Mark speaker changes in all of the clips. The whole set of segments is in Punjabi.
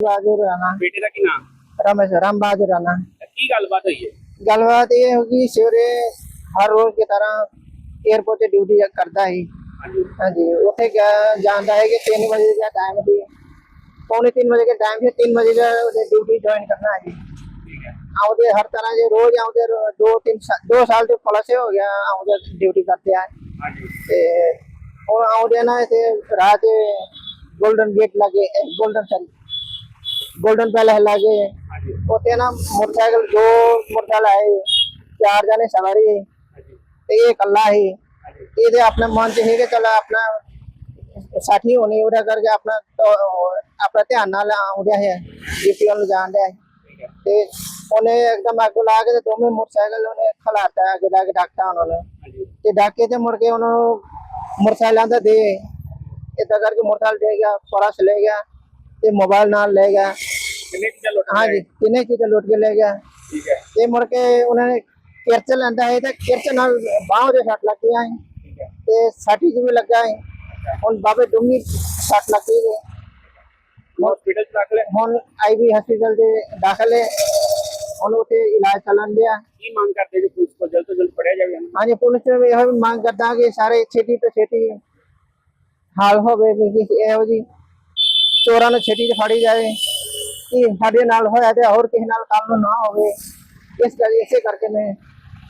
Speaker 1: बहादुर राणा
Speaker 2: ਬੇਟੇ ਦਾ ਕੀ ਨਾਮ?
Speaker 1: ਰਮੇਸ਼ ਰਾਮ ਬਹਾਦਰ ਰਾਣਾ
Speaker 2: ਕੀ ਗੱਲਬਾਤ ਹੋਈ ਹੈ?
Speaker 1: ਗੱਲਬਾਤ ਇਹ ਹੋ ਗਈ ਸਵੇਰੇ ਹਰ ਰੋਜ਼ ਦੀ ਤਰ੍ਹਾਂ 에어ਪੋਰਟ ਤੇ ਡਿਊਟੀ ਕਰਦਾ ਹੈ
Speaker 2: ਹਾਂਜੀ।
Speaker 1: ਉੱਥੇ ਜਾਂਦਾ ਹੈ पौने तीन बजे के टाइम से तीन बजे ड्यूटी ज्वाइन करना है जी
Speaker 2: आउदे
Speaker 1: हर तरह से रोज आउदे दो तीन सा, दो साल से प्लस हो गया आउदे ड्यूटी करते हैं और
Speaker 2: आउदे
Speaker 1: ना ऐसे रात गोल्डन गेट लगे गोल्डन ਡਨ ਪੈਲੇਸ ਲਾਗੇ
Speaker 2: ਹਾਂਜੀ।
Speaker 1: ਉੱਥੇ ਨਾ ਮੋਟਰਸਾਈਕਲ ਦੋ ਮੋਟਰਸਾਈਕਲ ਆਏ ਚਾਰ ਜਣੇ ਸਵਾਰੀ। ਤੇ ਇਹ ਇਕੱਲਾ ਤੇ ਇਹਦੇ ਆਪਣੇ ਮਨ ਚ ਸੀ ਕਿ ਚਲ ਆਪਣਾ ਸਾਥੀ ਹੋਣੀ ਉਹਦਾ ਕਰਕੇ ਆਪਣਾ ਆਪਣਾ ਧਿਆਨ ਨਾਲ ਆਉਂਦਿਆ ਹੈ ਡਿਊਟੀ ਵੱਲ ਜਾਣ ਹੈ। ਤੇ ਉਹਨੇ ਇੱਕਦਮ ਅੱਗੋਂ ਲਾ ਕੇ ਤੇ ਦੋਵੇਂ ਮੋਟਰਸਾਈਕਲ ਉਹਨੇ ਖਲਾਤਾ ਅੱਗੇ ਲਾ ਕੇ ਡਾਕਟਾ ਉਹਨਾਂ ਨੇ। ਤੇ ਡਾਕੇ ਤੇ ਮੁੜ ਕੇ ਉਹਨਾਂ ਨੂੰ ਮੋਟਰਸਾਈਕਲਾਂ ਦਾ ਦੇ। ਏਦਾਂ ਕਰਕੇ ਮੋਟਰਸਾਈਕਲ ਦੇ ਗਿਆ ਪਰਸ ਲੈ ਗਿਆ। ਤੇ ਮੋਬਾਈਲ ਨਾਲ ਲੈ ਗਿਆ।
Speaker 2: ਕਿੰਨੇ ਚੀਜ਼ਾਂ ਲੁੱਟ
Speaker 1: ਹਾਂਜੀ
Speaker 2: ਲਏ?
Speaker 1: ਤਿੰਨੇ ਚੀਜ਼ਾਂ ਲੁੱਟ ਕੇ ਲੈ ਗਿਆ।
Speaker 2: ਠੀਕ ਹੈ।
Speaker 1: ਤੇ ਮੁੜ ਕੇ ਉਹਨਾਂ ਨੇ ਕਿਰਚ ਲੈਂਦਾ ਹੈ ਤੇ ਕਿਰਚ ਨਾਲ ਬਾਹਾਂ ਦੇ ਸੱਟ ਹੈ
Speaker 2: ਠੀਕ ਹੈ।
Speaker 1: ਤੇ ਸਾਟੀ ਚ ਵੀ ਲੱਗਾ ਹੈ ਹੁਣ ਬਾਬੇ ਡੂੰਗੀ ਸੱਟ ਲੱਗੀ ਹੈ
Speaker 2: ਹਸਪੀਟਲ ਚ ਦਾਖਲ ਹੈ?
Speaker 1: ਹੁਣ ਆਈਵੀ ਹਸਪੀਟਲ ਦੇ ਦਾਖਲ ਹੈ। ਹੁਣ ਉੱਥੇ ਇਲਾਜ ਚੱਲਣ ਡਿਆ।
Speaker 2: ਕੀ ਮੰਗ ਕਰਦੇ ਜੋ ਪੁਲਿਸ ਕੋਲ ਜਲਦ ਤੋਂ ਜਲਦ ਫੜਿਆ ਜਾਵੇ?
Speaker 1: ਹਾਂਜੀ ਪੁਲਿਸ ਨੂੰ ਇਹੋ ਮੰਗ ਕਰਦਾ ਕਿ ਸਾਰੇ ਛੇਤੀ ਤੋਂ ਛੇਤੀ ਹਾਲ ਹੋਵੇ ਵੀ ਕਿ ਇਹੋ ਜੀ ਚੋਰਾਂ ਨੂੰ ਛੇਤੀ ਫੜੀ ਜਾਵੇ ਇਹ ਸਾਡੇ ਨਾਲ ਹੋਇਆ ਤੇ ਹੋਰ ਕਿਸੇ ਨਾਲ ਕੱਲ ਨਾ ਹੋਵੇ। ਇਸ ਕਰਕੇ ਇਸੇ ਕਰਕੇ ਮੈਂ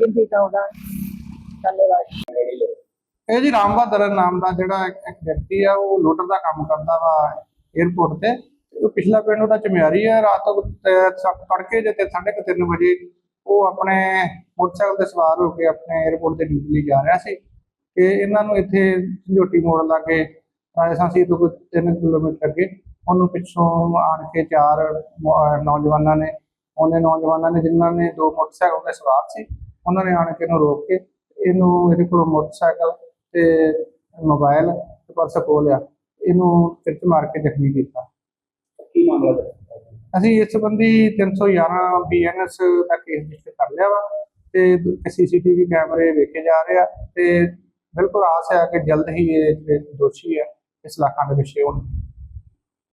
Speaker 1: ਗਿਣਤੀ ਚਾਹੁੰਦਾ ਧੰਨਵਾਦ।
Speaker 3: ਇਹ ਜੀ ਰਾਮ ਨਾਮ ਦਾ ਜਿਹੜਾ ਇੱਕ ਵਿਅਕਤੀ ਆ, ਉਹ ਲੋਡਰ ਦਾ ਕੰਮ ਕਰਦਾ ਵਾ 에어ਪੋਰਟ ਤੇ। ਉਹ ਪਿਛਲਾ ਪਿੰਡ ਉਹਦਾ ਚਮਿਆਰੀ ਆ, ਰਾਤ ਤੜਕੇ ਜੇ 3:30 ਵਜੇ ਉਹ ਆਪਣੇ ਮੋਟਰਸਾਈਕਲ ਤੇ ਸਵਾਰ ਹੋ ਕੇ ਆਪਣੇ 에어ਪੋਰਟ ਤੇ ਡਿਊਟੀ ਲਈ ਜਾ ਰਿਹਾ ਸੀ। ਕਿ ਇਹਨਾਂ ਨੂੰ ਇੱਥੇ ਝੋਟੀ ਮੋੜ ਲਾਗੇ ਰਾਜਸਾਂਸੀ ਤੋਂ ਕੋਈ 3 ਕਿਲੋਮੀਟਰ ਅੱਗੇ ਉਹਨੂੰ ਪਿੱਛੋਂ ਆਣ ਕੇ ਚਾਰ ਨੌਜਵਾਨਾਂ ਨੇ ਉਹਨੇ ਨੌਜਵਾਨਾਂ ਨੇ ਜਿਨ੍ਹਾਂ ਨੇ ਦੋ ਮੋਟਰਸਾਈਕਲ ਤੇ ਸਵਾਰ ਸੀ ਉਹਨਾਂ ਨੇ ਆਣ ਕੇ ਇਹਨੂੰ ਰੋਕ ਕੇ ਇਹਨੂੰ ਇਹਦੇ ਕੋਲੋਂ ਮੋਟਰਸਾਈਕਲ ਤੇ ਮੋਬਾਈਲ ਤੇ ਪਰਸ ਖੋਹ ਲਿਆ ਇਹਨੂੰ ਕਿਰਚ ਮਾਰ ਕੇ ਜ਼ਖਮੀ ਕੀਤਾ।
Speaker 2: ਕੀ ਮਾਮਲਾ ਹੈ
Speaker 3: ਅਸੀਂ ਇਸ ਸੰਬੰਧੀ 311 ਬੀਐਨਐਸ ਦਾ ਕੇਸ ਰਜਿਸਟਰ ਕਰ ਲਿਆ ਵਾ ਤੇ ਸੀਸੀਟੀਵੀ ਕੈਮਰੇ ਵੇਖੇ ਜਾ ਰਹੇ ਆ ਤੇ ਬਿਲਕੁਲ ਆਸ ਹੈ ਕਿ ਜਲਦ ਹੀ ਇਹ ਦੋਸ਼ੀ ਆ ਇਸ ਇਲਾਕਾ ਦੇ ਵਿੱਚ ਹੋਣ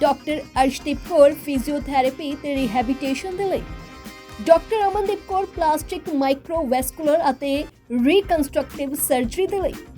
Speaker 4: ਡਾਕਟਰ ਅਰਸ਼ਦੀਪ ਕੌਰ ਫਿਜ਼ੀਓਥੈਰੇਪੀ ਤੇ ਰਿਹੈਬਿਲਿਟੇਸ਼ਨ ਦੇ ਲਈ। Doctor Amandeep Kaur plastic microvascular ਅਤੇ ਰੀਕਨਸਟਰਕਟਿਵ ਸਰਜਰੀ ਦੇ ਲਈ।